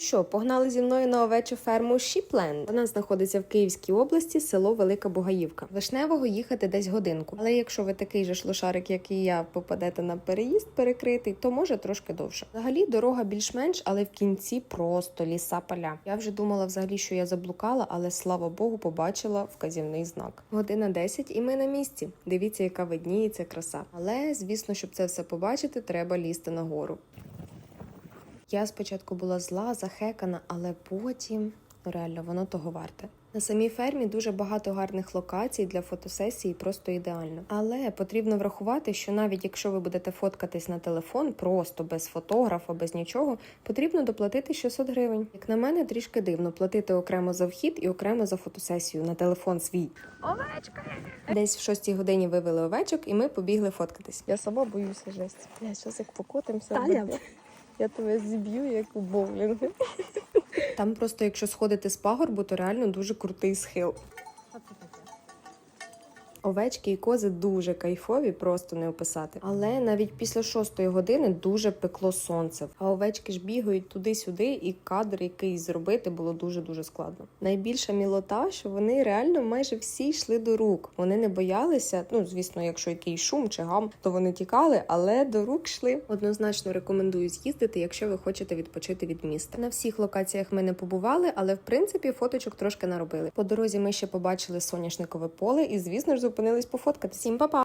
Що, погнали зі мною на овечу ферму Шіпленд. Вона знаходиться в Київській області, село Велика Бугаївка. Вишневого їхати десь годинку. Але якщо ви такий же шлошарик, як і я, попадете на переїзд перекритий, то може трошки довше. Взагалі дорога більш-менш, але в кінці просто ліса поля. Я вже думала взагалі, що я заблукала, але слава Богу, побачила вказівний знак. Година 10 і ми на місці. Дивіться, яка видніється краса. Але звісно, щоб це все побачити, треба лізти нагору. Я спочатку була зла, захекана, але потім ну, реально воно того варте. На самій фермі дуже багато гарних локацій для фотосесії, просто ідеально. Але потрібно врахувати, що навіть якщо ви будете фоткатись на телефон, просто без фотографа, без нічого, потрібно доплатити 600 гривень. Як на мене, трішки дивно платити окремо за вхід і окремо за фотосесію на телефон свій. Овечка! Десь в 6 годині вивели овечок, і ми побігли фоткатись. Я сама боюся жесть. Я зараз як покотимося. Таня. Я тебе зіб'ю, як у боулінгу. Там просто, якщо сходити з пагорбу, то реально дуже крутий схил. Овечки і кози дуже кайфові, просто не описати. Але навіть після шостої години дуже пекло сонце. А овечки ж бігають туди-сюди, і кадр якийсь зробити було дуже дуже складно. Найбільша мілота, що вони реально майже всі йшли до рук. Вони не боялися. Ну звісно, якщо якийсь шум чи гам, то вони тікали, але до рук йшли. Однозначно рекомендую з'їздити, якщо ви хочете відпочити від міста. На всіх локаціях ми не побували, але в принципі фоточок трошки наробили. По дорозі ми ще побачили соняшникове поле і, звісно ж, зупинились пофоткати. Всім па-па!